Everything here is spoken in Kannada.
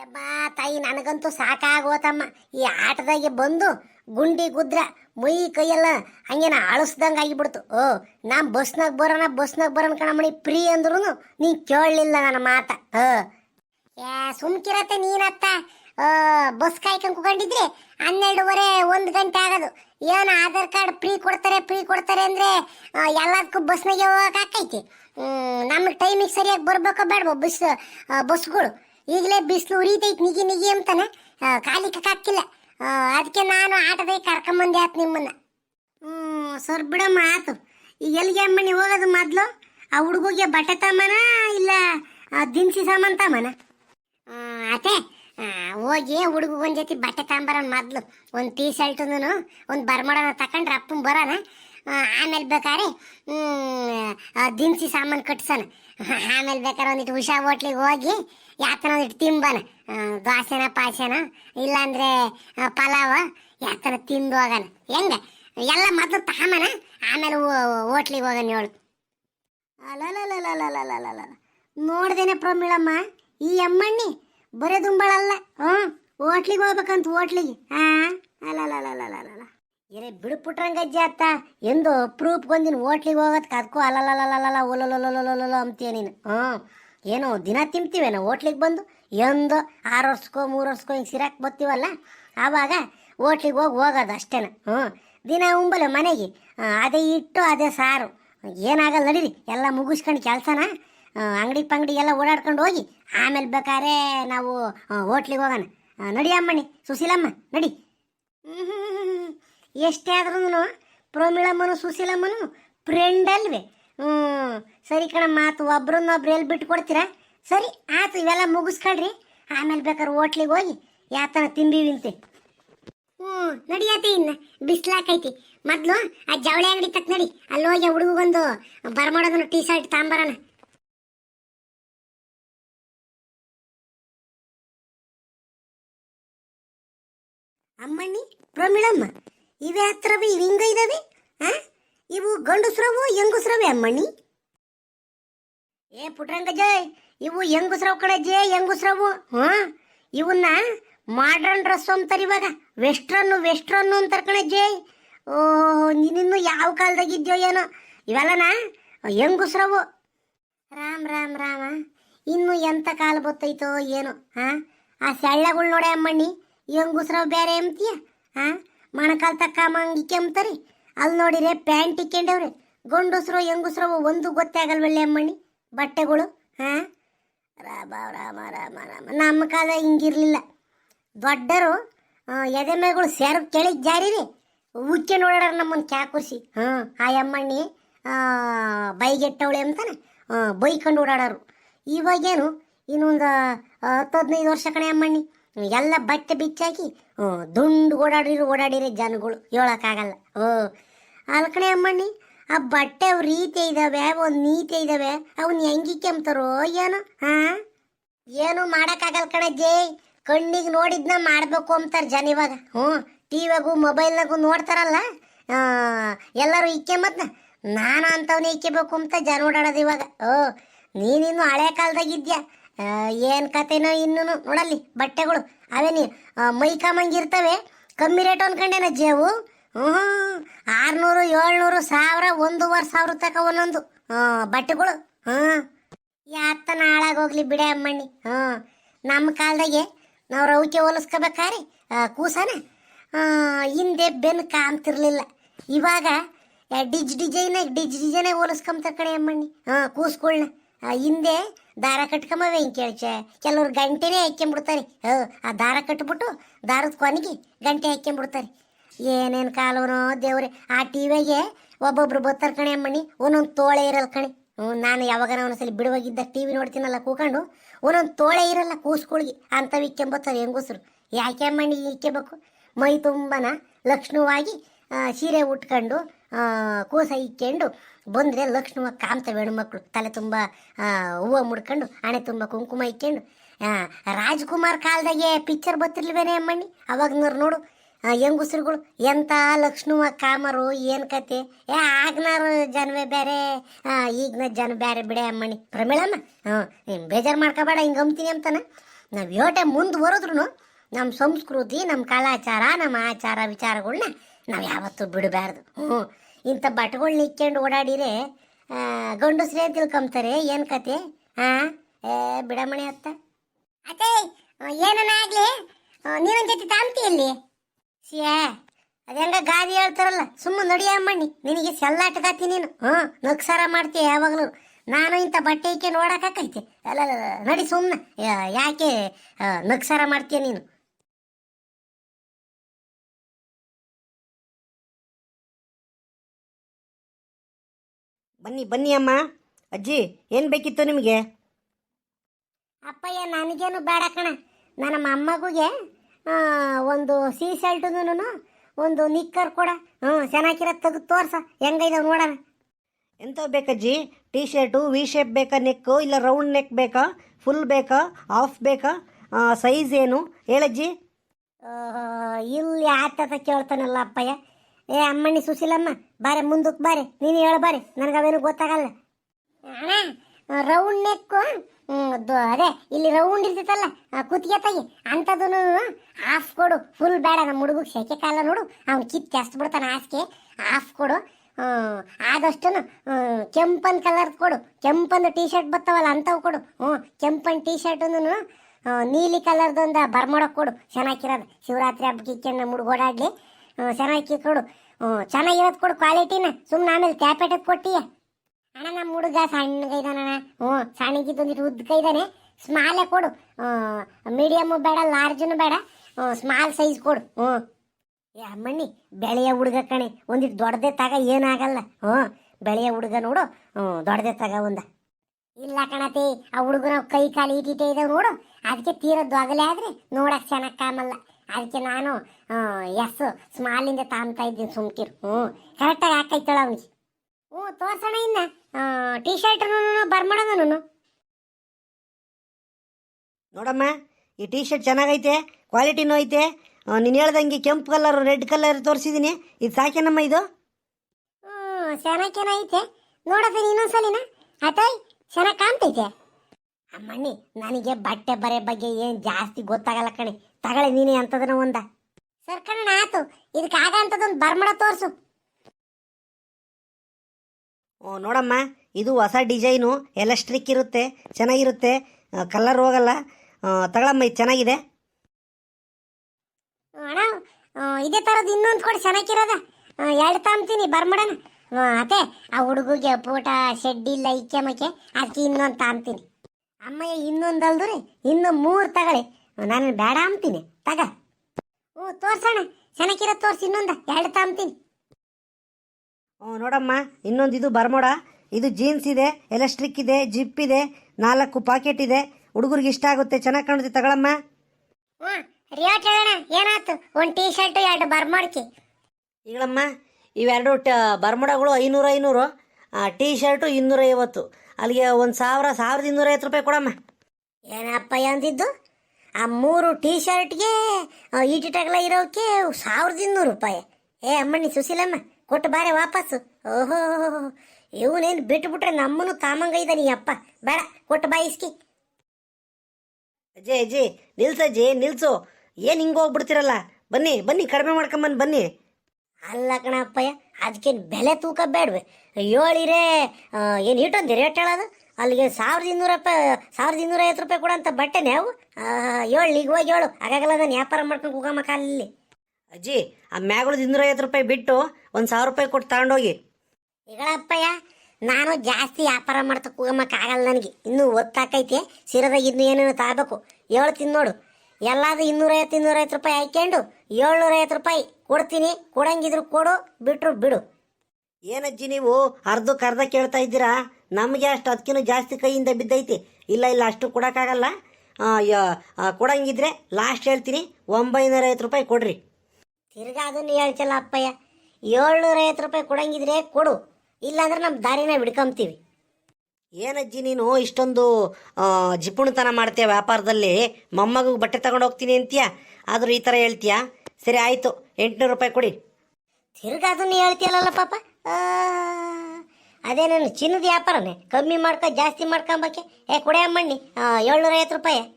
ಯಬ್ಬಾ ತಾಯಿ, ನನಗಂತೂ ಸಾಕಾಗೋತಮ್ಮ. ಈ ಆಟದಾಗೆ ಬಂದು ಗುಂಡಿ ಗುದ್ರ ಮೈ ಕೈಯೆಲ್ಲ ಹಂಗೇನ ಅಳಿಸ್ದಂಗೆ ಆಗಿಬಿಡ್ತು. ಓ ನಾ ಬಸ್ನಾಗ ಬರೋಣ ಬಸ್ನಾಗ ಬರೋಣ ಕಣಮಣಿ ಫ್ರೀ ಅಂದ್ರೂ ನೀ ಕೇಳಲಿಲ್ಲ ನನ್ನ ಮಾತ. ಏ, ಸುಮ್ಕಿರತ್ತೆ ನೀನತ್ತ. ಬಸ್ ಕಾಯ್ಕೊಂಡ್ ಕುಕೊಂಡಿದ್ರೆ ಹನ್ನೆರಡುವರೆ ಒಂದು ಗಂಟೆ ಆಗೋದು. ಏನು ಆಧಾರ್ ಕಾರ್ಡ್ ಫ್ರೀ ಕೊಡ್ತಾರೆ ಫ್ರೀ ಕೊಡ್ತಾರೆ ಅಂದ್ರೆ ಎಲ್ಲದಕ್ಕೂ ಬಸ್ನಾಗೆ ಹೋಗಕ್ಕೆ ಆಕೈತಿ. ನಮಗೆ ಟೈಮಿಗೆ ಸರಿಯಾಗಿ ಬರಬೇಕೋ ಬೇಡವೋ ಬಸ್ ಬಸ್ಗಳು. ಈಗಲೇ ಬಿಸಿಲು ಉರಿತೈತೆ ನಿಗಿ ನಿಗಿ ಅಂತಾನೆ. ಆ, ಕಾಲಿಕ್ಕೆ ಹಾಕಿಲ್ಲ ಅದಕ್ಕೆ ನಾನು ಆಟದಾಗ ಕರ್ಕೊಂಬಂದೆ ಆತು ನಿಮ್ಮನ್ನ. ಹ್ಞೂ ಸರ್ ಬಿಡಮ್ಮ ಆತು. ಈಗ ಎಲ್ಲಿಗೆ ಅಮ್ಮನಿ ಹೋಗೋದು ಮೊದಲು ಆ ಹುಡುಗಿಗೆ ಬಟ್ಟೆ ತಮ್ಮನ ಇಲ್ಲ ದಿನಸಿ ಸಾಮಾನು ತಮ್ಮನ? ಅತ್ತೆ ಹೋಗಿ ಹುಡುಗ ಒಂದು ಜೊತೆ ಬಟ್ಟೆ ತಗೊಂಬರೋಣ ಮೊದ್ಲು. ಒಂದು ಟೀ ಶರ್ಟುನು ಒಂದು ಬರ್ಮಡನ ತಕೊಂಡ್ರೆ ಅಪ್ಪನ ಬರೋಣ ಆಮೇಲೆ ಬೇಕಾದ್ರೆ ದಿನಸಿ ಸಾಮಾನು ಕಟ್ಸೋಣ. ಆಮೇಲೆ ಬೇಕಾದ್ರೆ ಒಂದಿಟ್ಟು ಉಷಾ ಹೋಟ್ಲಿಗೆ ಹೋಗಿ, ಯಾತನ ಒಂದಿಟ್ಟು ತಿಂಬೋಣ ದ್ವಾಸೆನ ಪಾಸೆನ ಇಲ್ಲಾಂದ್ರೆ ಪಲಾವ, ಯಾತನ ತಿಂದು ಹೋಗೋಣ ಹೆಂಗ? ಎಲ್ಲ ಮೊದಲು ತಾಮನ ಆಮೇಲೆ ಹೋಟ್ಲಿಗೆ ಹೋಗೋಣ ಹೇಳು. ನೋಡ್ದೇನೆ ಪ್ರಮಿಳಮ್ಮ, ಈ ಅಮ್ಮಣ್ಣಿ ಬರೇ ದುಂಬಳಲ್ಲ ಹ್ಞೂ ಹೋಟ್ಲಿಗೆ ಹೋಗ್ಬೇಕಂತ ಹೋಟ್ಲಿಗೆ ಹಾಂ ಅಲ್ಲ ಅಲಲಲಲಲಲ ಬಿಡುಪುಟ್ರಂಗ ಬಿಡುಪುಟ್ರಂಗಜ್ಜಿ ಅತ್ತ, ಎಂದು ಪ್ರೂಫ್ ಬಂದಿನ ಹೋಟ್ಲಿಗೆ ಹೋಗೋದಕ್ಕೆ ಅದಕ್ಕೂ ಅಲಲಲಲಲಲ ಒಲೊಲೊಲೊಲೊಲೊಲ ಅಂತೀಯ ನೀನು. ಹ್ಞೂ. ಏನು ದಿನ ತಿಂತೀವೇನೋ ಹೋಟ್ಲಿಗೆ ಬಂದು? ಎಂದು ಆರು ವರ್ಷಕ್ಕೋ, ಮೂರು ವರ್ಷಕ್ಕೋ ಹಿಂಗೆ ಸಿರಾಕ್ ಬರ್ತೀವಲ್ಲ ಆವಾಗ ಹೋಟ್ಲಿಗೆ ಹೋಗಿ ಹೋಗೋದು ಅಷ್ಟೇನ. ಹ್ಞೂ. ದಿನ ಉಂಬಲ ಮನೆಗೆ? ಅದೇ ಇಟ್ಟು ಅದೇ ಸಾರು. ಏನಾಗಲ್ಲ ನಡೀರಿ, ಎಲ್ಲ ಮುಗಿಸ್ಕೊಂಡು ಕೆಲಸನ? ಅಂಗಡಿ ಪಂಗಡಿ ಎಲ್ಲ ಓಡಾಡ್ಕೊಂಡು ಹೋಗಿ, ಆಮೇಲೆ ಬೇಕಾದ್ರೆ ನಾವು ಹೋಟ್ಲಿಗೆ ಹೋಗೋಣ. ನಡಿ ಅಮ್ಮಣಿ, ಸುಶೀಲಮ್ಮ, ನಡಿ. ಹ್ಮ್. ಎಷ್ಟೇ ಆದ್ರೂ ಪ್ರೋಮಿಳಮ್ಮನು, ಸುಶೀಲಮ್ಮನು ಫ್ರೆಂಡ್ ಅಲ್ವೇ. ಹ್ಞೂ, ಸರಿ ಕಣ ಮಾತು ಒಬ್ರನ್ನೊಬ್ರು ಎಲ್ಲಿ ಬಿಟ್ಟು ಕೊಡ್ತೀರಾ ಸರಿ, ಆತು ಇವೆಲ್ಲ ಮುಗಿಸ್ಕೊಳ್ರಿ ಆಮೇಲೆ ಬೇಕಾದ್ರೆ ಹೋಟ್ಲಿಗೆ ಹೋಗಿ ಯಾತನ ತಿಂಬೀವಿಂತೆ ಹ್ಞೂ, ನಡಿಯತ್ತೆ ಇನ್ನ. ಬಿಸ್ಲಾಕೈತಿ. ಮೊದ್ಲು ಆ ಜವಳಿ ಅಂಗಡಿ ತಕ್ಕ ನಡಿ. ಅಲ್ಲಿ ಹೋಗಿ ಹುಡುಗಗೊಂದು ಬರ್ಮಾಡೋದನ್ನು ಟೀ ಶರ್ಟ್ ತಾಂಬರೋಣ ಅಮ್ಮಣ್ಣಿ, ಪ್ರಮಿಳಮ್ಮ. ಇವೇ ಹತ್ರವೇ ಇವು ಹಿಂಗ ಇದಾವೆ? ಆ? ಇವು ಗಂಡುಸ್ರವು ಹೆಂಗುಸ್ರವೆ ಅಮ್ಮಣಿ? ಏ ಪುಟ್ರಂಗಜಯ್ ಇವು ಹೆಂಗುಸ್ರವ್ ಕಣಜ್ಜೆ ಹೆಂಗುಸ್ರವು? ಹಾ? ಇವನ್ನ ಮಾಡ್ರನ್ ಡ್ರೆಸ್ ಅಂತಾರೆ ಇವಾಗ. ವೆಸ್ಟ್ರನ್ನು ವೆಸ್ಟ್ರನ್ನು ಅಂತಾರೆ ಕಣಜ್ಜೆ ಓ ನೀನಿನ್ನು ಯಾವ ಕಾಲದಾಗಿದ್ಯೋ ಏನೋ? ಇವೆಲ್ಲನಾ ಹೆಂಗುಸ್ರವು? ರಾಮ್ ರಾಮ್, ರಾಮ, ಇನ್ನು ಎಂತ ಕಾಲ ಬತ್ತೈತೋ ಏನೋ? ಹಾ ಆ ಸೆಳ್ಳಗಳು ನೋಡೆ ಅಮ್ಮಣ್ಣಿ ಹೆಂಗುಸ್ರವ್ ಬೇರೆ ಎಂತೀಯ ಹಾ ಮಣಕಾಲ್ ತಕ್ಕ ಮಂಗಿ ಕೆಮ್ತಾರೆ. ಅಲ್ಲಿ ನೋಡಿರೆ ಪ್ಯಾಂಟ್ ಇಕ್ಕೊಂಡವ್ರೆ. ಗಂಡಸ್ರು ಹೆಂಗುಸ್ರವು ಒಂದು ಗೊತ್ತೇ ಅಮ್ಮಣ್ಣಿ? ಬಟ್ಟೆಗಳು, ಹಾ? ರಾಮ ರಾಮ ರಾಮ ರಾಮ. ನಮ್ಮ ಕಾಲ ಹಿಂಗಿರಲಿಲ್ಲ. ದೊಡ್ಡರು ಎದೆಮೆಗಳು ಎದೆ ಮೇಗಳು ಸೇರ್ ಕೆಳಗೆ ಜಾರಿರಿ. ಉಕ್ಕೆ ನೋಡಾರ ಕ್ಯಾ ಕ್ಯಾಕುರ್ಸಿ ಹ್ಞೂ ಆ ಅಮ್ಮಣ್ಣಿ. ಬೈಗೆಟ್ಟವಳೆ ಅಂತಾನೆ. ಬೈಕೊಂಡು ಓಡಾಡೋರು. ಇವಾಗೇನು, ಇನ್ನೊಂದು ಹತ್ತು ಹದಿನೈದು ವರ್ಷ ಕಣೆ ಅಮ್ಮಣ್ಣಿ. ಎಲ್ಲ ಬಟ್ಟೆ ಬಿಚ್ಚಾಕಿ ಹ್ಞೂ ದುಂಡು ಓಡಾಡಿರಿ ಓಡಾಡಿರಿ ಜನಗಳು. ಹೇಳೋಕ್ಕಾಗಲ್ಲ. ಓ ಅಲ್ಕಣೆ ಅಮ್ಮಣ್ಣಿ, ಆ ಬಟ್ಟೆ ರೀತಿ ಇದ್ದಾವೆ ಒಂದು ನೀತಿ ಇದಾವೆ, ಅವನ್ ಹೆಂಗಿ ಕೆಮ್ತಾರೋ ಏನೋ ಹಾಂ ಏನು ಮಾಡೋಕ್ಕಾಗಲ್ಲ ಕಣ ಜೇ ಕಣ್ಣಿಗೆ ನೋಡಿದ್ನ ಮಾಡ್ಬೇಕು ಅಂತಾರೆ ಜನ ಇವಾಗ. ಹ್ಞೂ ಟಿವಿಯಾಗು ಮೊಬೈಲ್ನಾಗು ನೋಡ್ತಾರಲ್ಲ ಎಲ್ಲರೂ ಇಕ್ಕೆಂಬತ್ನ ನಾನು ಅಂಥವ್ನೇ ಇಕ್ಕೆಬೇಕು ಅಂತ ಜನ ಓಡಾಡೋದು ಇವಾಗ. ಓ, ನೀನಿನ್ನು ಹಳೆ ಕಾಲದಾಗಿದ್ಯಾ ಏನು ಕತೆನೋ ಇನ್ನೂ ನೋಡಲ್ಲಿ, ಬಟ್ಟೆಗಳು. ಅವೇನಿ ಮೈ ಕಾಮಂಗಿರ್ತವೆ ಕಮ್ಮಿ ರೇಟ್ ಅನ್ಕಂಡೇನ ಜೇವು? ಹ್ಞೂ ಆರ್ನೂರು, ಏಳ್ನೂರು ಸಾವಿರ, ಒಂದೂವರೆ ಸಾವಿರ ತಕ ಒಂದೊಂದು. ಬಟ್ಟೆಗಳು? ಹ್ಞೂ ಯಾತನ ಹಾಳಾಗೋಗ್ಲಿ ಬಿಡೆ ಅಮ್ಮಣ್ಣಿ. ಹ್ಞೂ ನಮ್ಮ ಕಾಲದಾಗೆ ನಾವು ರೌಕೆ ಹೋಲಿಸ್ಕೋಬೇಕಾರಿ ಕೂಸನ? ಹಿಂದೆ ಬೆನ್ನು ಕಾಮ್ತಿರ್ಲಿಲ್ಲ ಇವಾಗ ಡಿಜ್ ಡಿಜೈನಾಗ ಡಿಜ್ ಡಿಜೈನಾಗ ಹೊಲಿಸ್ಕೊಂತಾರೆ ಕಣೆ ಅಮ್ಮಣ್ಣಿ. ಹಾಂ ಹಿಂದೆ ದಾರ ಕಟ್ಕೊಂಬವೆ ಹಿಂಗೆ ಕೇಳ್ಚೆ. ಕೆಲವ್ರು ಗಂಟೆನೇ ಹಾಕ್ಕೊಂಬಿಡ್ತಾರೆ ಹ ಆ ದಾರ ಕಟ್ಬಿಟ್ಟು ದಾರದ ಕೊನೆಗೆ ಗಂಟೆ ಹಾಕ್ಕೊಂಬಿಡ್ತಾರೆ ಏನೇನು ಕಾಲವನೋ ದೇವ್ರೆ ಆ ಟಿವಿಗೆ ಒಬ್ಬೊಬ್ರು ಬರ್ತಾರೆ ಕಣೆ ಅಮ್ಮಣ್ಣಿ ಒಂದೊಂದು ತೋಳೆ ಇರಲ್ಲ ಕಣೆ. ಹ್ಞೂ ನಾನು ಯಾವಾಗನ ಒಂದ್ಸಲಿ ಬಿಡುವಾಗಿದ್ದ ಟಿ ವಿ ನೋಡ್ತೀನಲ್ಲ ಕೂಕೊಂಡು ಒಂದೊಂದು ತೋಳೆ ಇರಲ್ಲ ಕೂಸ್ಗಳಿಗೆ ಅಂಥವು ಇಕ್ಕೊಂಬತ್ತಾರೆ ಹೆಂಗಸರು. ಯಾಕೆ ಅಮ್ಮಣ್ಣಿ ಇಕ್ಕೆಬೇಕು ಮೈ ತುಂಬನ ಲಕ್ಷ್ಮವಾಗಿ ಆ, ಸೀರೆ ಉಟ್ಕೊಂಡು ಕೂಸ ಇಕ್ಕೊಂಡು ಬಂದರೆ ಕಾಂತ ಕಾಮ್ತವೆ ಮಕ್ಕಳು ತಲೆ ತುಂಬ ಹೂವು ಮುಡ್ಕೊಂಡು ಹಣೆ ತುಂಬ ಕುಂಕುಮ ಇಕ್ಕೊಂಡು ರಾಜ್ಕುಮಾರ್ ಕಾಲದಾಗೆ ಪಿಕ್ಚರ್ ಬತ್ತಿರ್ಲಿವೇನೆ ಅಮ್ಮಣ್ಣಿ? ಅವಾಗ್ನವ್ರು ನೋಡು ಹೆಂಗುಸ್ರುಗಳು ಎಂಥ ಲಕ್ಷ್ಮ ಕಾಮರು, ಏನು ಕತೆ? ಏ, ಆಗ್ನಾರು ಜನವೇ ಬೇರೆ ಈಗಿನ ಜನ ಬೇರೆ ಬಿಡೆ ಅಮ್ಮಣ್ಣಿ. ಪ್ರಮಿಳಮ್ಮ, ಹ್ಞೂ ಬೇಜಾರು ಮಾಡ್ಕೋಬೇಡ, ಹಿಂಗೆ ಅಂತೀನಿ ಅಂತಾನೆ. ನಾವು ಯೋಟೆ ಮುಂದುವರೆದ್ರು ನಮ್ಮ ಸಂಸ್ಕೃತಿ ನಮ್ಮ ಕಲಾಚಾರ, ನಮ್ಮ ಆಚಾರ ವಿಚಾರಗಳನ್ನ ನಾವು ಯಾವತ್ತೂ ಬಿಡಬಾರ್ದು. ಹ್ಞೂ ಇಂಥ ಬಟ್ಗಳನ್ನ ಇಕ್ಕೊಂಡು ಓಡಾಡಿರೆ ಗಂಡು ಗಂಡಸ್ರೇ ತಿಳ್ಕೊಂತಾರೆ ಏನು ಕತೆ? ಹಾಂ ಏ, ಬಿಡಮಣಿ ಅತ್ತ. ಅತ್ತೆ ಏನನ್ನ ಆಗ್ಲಿ? ನೀನೊಂದ್ ಜೊತೆ ತಾಂತಿಯಲ್ಲಿ ಸಿಯಾ ಅದೇನ ಗಾದಿ ಹೇಳ್ತಾರಲ್ಲ ಸುಮ್ಮನೆ ನಡಿಯ ಮಣ್ಣಿ ನಿನಗೆ ಸೆಲ್ಲಾಟಗಾತಿ ನೀನು. ಹ್ಞೂ ನಕ್ಸಾರ ಮಾಡ್ತೀಯ ಯಾವಾಗಲೂ. ನಾನು ಇಂಥ ಬಟ್ಟೆ ಇಕ್ಕೊಂಡು ಓಡಾಕೈತೆ ಅಲ್ಲ ನಡಿ ಸುಮ್ಮನೆ ಯಾಕೆ ನಕ್ಸಾರ ಮಾಡ್ತೀಯ ನೀನು? ಬನ್ನಿ ಬನ್ನಿ ಅಮ್ಮ. ಅಜ್ಜಿ ಏನು ಬೇಕಿತ್ತು ನಿಮಗೆ? ಅಪ್ಪಯ್ಯ ನನಗೇನು ಬೇಡ ಕಣ. ನನ್ನ ಮೊಮ್ಮಗುಗೆ ಆ, ಒಂದು ಸೀ ಶರ್ಟುನು ಒಂದು ನಿಕ್ಕರ್ ಕೊಡ. ಹ್ಞೂ ಚೆನ್ನಾಗಿರೋ ತೆಗೆದು ತೋರ್ಸ. ಹೆಂಗೈದವ್ ನೋಡೋಣ. ಎಂತ ಬೇಕಜ್ಜಿ? ಟಿ ಶರ್ಟು ವಿ ಶೇಪ್ ಬೇಕಾ ನೆಕ್ಕು ಇಲ್ಲ ರೌಂಡ್ ನೆಕ್ ಬೇಕಾ ಫುಲ್ ಬೇಕಾ ಆಫ್ ಬೇಕಾ ಸೈಜ್ ಏನು? ಹೇಳಜ್ಜಿ. ಇಲ್ಲಿ ಆತತ ಕೇಳ್ತಾನಲ್ಲ ಅಪ್ಪಯ್ಯ. ಏ, ಅಮ್ಮಣ್ಣಿ ಸುಶೀಲಮ್ಮ, ಬಾರೆ ಮುಂದಕ್ಕೆ ಬಾರೆ, ನೀನು ಹೇಳ ಬಾರೆ ನನಗೆ ಅವೇನು ಗೊತ್ತಾಗಲ್ಲ. ಅಣ್ಣ ರೌಂಡ್ ನೆಕ್ಕು ಅದೇ, ಇಲ್ಲಿ ರೌಂಡ್ ಇರ್ತೈತಲ್ಲ ಕುತ್ತಿಗೆ ತಗಿ ಅಂಥದ್ದು ಹಾಫ್ ಕೊಡು ಫುಲ್ ಬೇಡ, ನಮ್ಮ ಹುಡುಗಗೆ ಸೆಕೆ ಕಾಲ ನೋಡು, ಅವ್ನು ಕಿತ್ತು ಜಾಸ್ತಿ ಬಿಡ್ತಾನೆ ಆಸ್ಕೆ ಆಫ್ ಕೊಡು ಆದಷ್ಟು ಕೆಂಪನ್ ಕಲರ್ ಕೊಡು ಕೆಂಪಂದು ಟೀ ಶರ್ಟ್ ಬರ್ತಾವಲ್ಲ ಅಂಥವು ಕೊಡು ಹ್ಞೂ ಕೆಂಪನ್ ಟೀ ಶರ್ಟನ್ನು ನೀಲಿ ಕಲರ್ದೊಂದು ಬರ್ಮಡಕ್ಕೆ ಕೊಡು ಚೆನ್ನಾಗಿರೋದು ಶಿವರಾತ್ರಿ ಹಬ್ಬಕ್ಕೆ ಇಕ್ಕೊಂಡು ನಮ್ಮ ಹುಡುಗ ಚೆನ್ನಾಗಿ ಕೊಡು. ಚೆನ್ನಾಗಿರೋದು ಕೊಡು ಕ್ವಾಲಿಟಿನ ಸುಮ್ಮನೆ ಆಮೇಲೆ ಟ್ಯಾಪೆಟ್ ಕೊಟ್ಟಿಯ? ಅಣ್ಣ ನಮ್ಮ ಹುಡುಗ ಸಣ್ಣಗೈದಾನಣ್ಣ ಹ್ಞೂ ಸಣ್ಣಗಿದ್ದೊಂದಿಟ್ಟು ಉದ್ದಗೈದಾನೆ ಸ್ಮಾಲೇ ಕೊಡು. ಮೀಡಿಯಮ್ಮು ಬೇಡ ಲಾರ್ಜನು ಬೇಡ. ಸ್ಮಾಲ್ ಸೈಜ್ ಕೊಡು. ಹ್ಞೂ. ಅಮ್ಮಣ್ಣಿ, ಬೆಳೆಯ ಹುಡುಗ ಕಣೆ. ಒಂದಿಟ್ಟು ದೊಡ್ಡದೇ ತಗ ಏನಾಗಲ್ಲ. ಹ್ಞೂ, ಬೆಳೆಯ ಹುಡುಗ ನೋಡು. ಹ್ಞೂ, ದೊಡ್ಡದೇ ತಗ ಒಂದ. ಇಲ್ಲ ಕಣತಿ, ಆ ಹುಡುಗನ ಕೈ ಕಾಲು ಈಟಿಟೇ ಇದಾವೆ ನೋಡು. ಅದಕ್ಕೆ ತೀರ ದೊಗಲೆ ಆದರೆ ನೋಡಕ್ಕೆ ಚೆನ್ನಾಗಿ ಕಾಮಲ್ಲ. ಅದಕ್ಕೆ ನಾನು ಎಸ್ ಸ್ಮಾಲಿಂದ ತಾಂತಾ ಇದ್ದೀನಿ ಸುಮ್ಕಿರು. ಹ್ಞೂ ಕರೆಕ್ಟಾಗಿ ಹಾಕೈತಳ ಅವನಿಗೆ. ಹ್ಞೂ ತೋರ್ಸೋಣ ಇನ್ನ. ಟೀ ಶರ್ಟ್ನು ಬರ್ಮಾಡೋದನು ನೋಡಮ್ಮ ಈ ಟೀ ಶರ್ಟ್ ಚೆನ್ನಾಗೈತೆ ಕ್ವಾಲಿಟಿನೂ ಐತೆ. ನೀನು ಹೇಳ್ದಂಗೆ ಕೆಂಪು ಕಲರ್ ರೆಡ್ ಕಲರ್ ತೋರಿಸಿದ್ದೀನಿ ಇದು ಸಾಕೇನಮ್ಮ ಇದು? ಹ್ಞೂ ಚೆನ್ನಾಗಿ ಐತೆ ನೋಡತ್ತೆ ಇನ್ನೊಂದ್ಸಲಿನ? ಅತಾಯ್ ಚೆನ್ನಾಗಿ ಕಾಣ್ತೈತೆ? ಅಮ್ಮಣ್ಣಿ ನನಗೆ ಬಟ್ಟೆ ಬರೆ ಬಗ್ಗೆ ಏನು ಜಾಸ್ತಿ ಗೊತ್ತಾಗಲ್ಲ ಕಣೆ. ತಗಳೆ ನೀನೆ ಅಂತದನ ಒಂದ. ಸರ್ ಕಣ ಆತು. ಇದಕ್ಕೆ ಆಗ ಅಂತದೊಂದು ಬರ್ಮಡ ತೋರ್ಸು. ಓ ನೋಡಮ್ಮ ಇದು ಹೊಸ ಡಿಸೈನು ಎಲ್ಲ ಸ್ಟ್ರಿಕ್ ಇರುತ್ತೆ ಚೆನ್ನಾಗಿರುತ್ತೆ ಕಲರ್ ಹೋಗಲ್ಲ. ತಗಳಮ್ಮ ಇದು ಚೆನ್ನಾಗಿದೆ? ಅಣ್ಣ ಇದೇ ಥರದ್ದು ಇನ್ನೊಂದು ಕೊಡಿ ಚೆನ್ನಾಗಿರೋದ. ಎರಡು ತಾಂಬ್ತೀನಿ ಬರ್ಮಡನ. ಅದೇ ಆ ಹುಡುಗಿಗೆ ಪೂಟ ಶೆಡ್ ಇಲ್ಲ ಇಕ್ಕೆ ಮಕ್ಕೆ ಅದಕ್ಕೆ ಇನ್ನೊಂದು ತಾಂಬ್ತೀನಿ. ಅಮ್ಮಯ್ಯ ಇನ್ನೊಂದು ರೀ ಇನ್ನು ಮೂರು ತಗೊಳ್ಳಿ. ನಾನು ಬೇಡ ಅಂತೀನಿ ತಗ. ಹ್ಞೂ ತೋರ್ಸೋಣ ಚೆನ್ನಾಗಿರೋ ತೋರ್ಸಿ ಇನ್ನೊಂದು ಎರಡು ತಾಂಬ್ತೀನಿ. ಓ ನೋಡಮ್ಮ ಇನ್ನೊಂದು ಇದು ಬರ್ಮೋಡ. ಇದು ಜೀನ್ಸ್ ಇದೆ ಎಲೆಕ್ಟ್ರಿಕ್ ಇದೆ ಜಿಪ್ ಇದೆ ನಾಲ್ಕು ಪಾಕೆಟ್ ಇದೆ. ಹುಡುಗರಿಗೆ ಇಷ್ಟ ಆಗುತ್ತೆ ಚೆನ್ನಾಗಿ ಕಾಣುತ್ತೆ ತಗೊಳಮ್ಮ. ಹ್ಞೂ ರೇಟ್ ಹೇಳೋಣ ಏನಾಯ್ತು? ಒಂದು ಟೀ ಶರ್ಟ್ ಎರಡು ಬರ್ಮೋಡ್ಕಿ ಈಗಳಮ್ಮ ಇವೆರಡು ಟ ಬರ್ಮೋಡಗಳು ಐನೂರು ಐನೂರು ಟೀ ಶರ್ಟು ಇನ್ನೂರೈವತ್ತು. ಅಲ್ಲಿಗೆ ಒಂದು ಸಾವಿರ ಸಾವಿರದ ಇನ್ನೂರೈವತ್ತು ರೂಪಾಯಿ ಕೊಡಮ್ಮ. ಏನಪ್ಪ ಅಂದಿದ್ದು? ಆ ಮೂರು ಟೀ ಶರ್ಟ್ಗೆ ಈಟಿಟಗಲ ಇರೋಕೆ ಸಾವಿರದ ಇನ್ನೂರು ರೂಪಾಯಿ. ಏ ಅಮ್ಮಣ್ಣಿ ಸುಶೀಲಮ್ಮ ಕೊಟ್ಟು ಬಾರೆ ವಾಪಸ್ಸು. ಓಹೋ ಇವನೇನು ಬಿಟ್ಬಿಟ್ರೆ ನಮ್ಮನು ತಾಮಂಗೈದ ನೀ ಅಪ್ಪ. ಬೇಡ ಕೊಟ್ಟು ಬಾ ಇಸ್ಕಿ. ಅಜ್ಜಿ ಅಜ್ಜಿ ನಿಲ್ಸಜ್ಜಿ ನಿಲ್ಸು. ಏನು ಹಿಂಗೆ ಹೋಗ್ಬಿಡ್ತೀರಲ್ಲ? ಬನ್ನಿ ಬನ್ನಿ ಕಡಿಮೆ ಮಾಡ್ಕೊಂಬಂದು ಬನ್ನಿ. ಅಲ್ಲ ಕಣಪ್ಪಯ್ಯ ಅದಕ್ಕೇನು ಬೆಲೆ ತೂಕ ಬೇಡ್ವೆ. ಏಳಿರೆ ಏನು ಇಟ್ಟೊಂದು ರೇಟ್ ಹೇಳೋದು? ಅಲ್ಲಿಗೆ ಸಾವಿರದ ಇನ್ನೂರು ರೂಪಾಯಿ ಸಾವಿರದ ಇನ್ನೂರ ಐವತ್ತು ರೂಪಾಯಿ ಅಂತ ಬಟ್ಟೆನೇ ಅವು? ಏಳು ಈಗ ಹೋಗಿ ಏಳು. ಆಗಾಗಲ್ಲ ನಾನು ವ್ಯಾಪಾರ ಮಾಡ್ಕೊಂಡು ಹೋಗಮ್ಮ ಅಲ್ಲಿ ಅಜ್ಜಿ ಆ ಮ್ಯಾಗಳದ್ದು ಇನ್ನೂರೈವತ್ತು ರೂಪಾಯಿ ಬಿಟ್ಟು ಒಂದು ಸಾವಿರ ರೂಪಾಯಿ ಕೊಟ್ಟು ತಗೊಂಡೋಗಿ. ಈಗಳಪ್ಪಯ್ಯ ನಾನು ಜಾಸ್ತಿ ವ್ಯಾಪಾರ ಮಾಡ್ತಾ ಕೂಗಮ್ಮಕ್ಕಾಗಲ್ಲ ನನಗೆ. ಇನ್ನೂ ಒತ್ತಾಕೈತೆ ಸಿರದಾಗ ಇನ್ನು ಏನೇನು ತಾಗಬೇಕು ಏಳು ತಿಂದು ನೋಡು. ಎಲ್ಲಾದ್ರೂ ಇನ್ನೂರೈವತ್ತು ಇನ್ನೂರೈವತ್ತು ರೂಪಾಯಿ ಹಾಕ್ಯಂಡು ಏಳ್ನೂರೈವತ್ತು ರೂಪಾಯಿ. ಕೊಡ್ತೀನಿ ಕೊಡಂಗಿದ್ರು ಕೊಡು ಬಿಟ್ರು ಬಿಡು. ಏನಜ್ಜಿ ನೀವು ಅರ್ಧಕ್ಕೆ ಅರ್ಧ ಕೇಳ್ತಾ ಇದ್ದೀರಾ? ನಮಗೆ ಅಷ್ಟು ಅದಕ್ಕಿಂತ ಜಾಸ್ತಿ ಕೈಯಿಂದ ಬಿದ್ದೈತಿ. ಇಲ್ಲ ಇಲ್ಲ ಅಷ್ಟು ಕೊಡೋಕ್ಕಾಗಲ್ಲ. ಕೊಡಂಗಿದ್ರೆ ಲಾಸ್ಟ್ ಹೇಳ್ತೀನಿ ಒಂಬೈನೂರ ಐವತ್ತು ರೂಪಾಯಿ ಕೊಡ್ರಿ. ತಿರ್ಗಾ ಅದನ್ನು ಹೇಳ್ತಲ್ಲ ಅಪ್ಪಯ್ಯ ಏಳ್ನೂರೈವತ್ತು ರೂಪಾಯಿ ಕೊಡಂಗಿದ್ರೆ ಕೊಡು ಇಲ್ಲಾಂದ್ರೆ ನಮ್ಮ ದಾರಿನ ಬಿಡ್ಕೊಂತೀವಿ ಏನಜ್ಜಿ ನೀನು ಇಷ್ಟೊಂದು ಜಿಪುಣತನ ಮಾಡ್ತೀಯ ವ್ಯಾಪಾರದಲ್ಲಿ? ಮೊಮ್ಮಗು ಬಟ್ಟೆ ತಗೊಂಡು ಹೋಗ್ತೀನಿ ಅಂತೀಯ? ಆದರೂ ಈ ಥರ ಹೇಳ್ತೀಯಾ? ಸರಿ, ಆಯಿತು. ಎಂಟುನೂರು ರೂಪಾಯಿ ಕೊಡಿ. ತಿರ್ಗಾ ಅದನ್ನು ಹೇಳ್ತಿಯಲ್ಲ ಪಾಪ? ಅದೇ ನನ್ನ ಚಿನ್ನದ ವ್ಯಾಪಾರನೇ. ಕಮ್ಮಿ ಮಾಡ್ಕೊ, ಜಾಸ್ತಿ ಮಾಡ್ಕೊಂಬಕ್ಕೆ ಏ, ಕೊಡೆ ಅಮ್ಮಣ್ಣಿ. ಏಳ್ನೂರೈವತ್ತು ರೂಪಾಯಿ.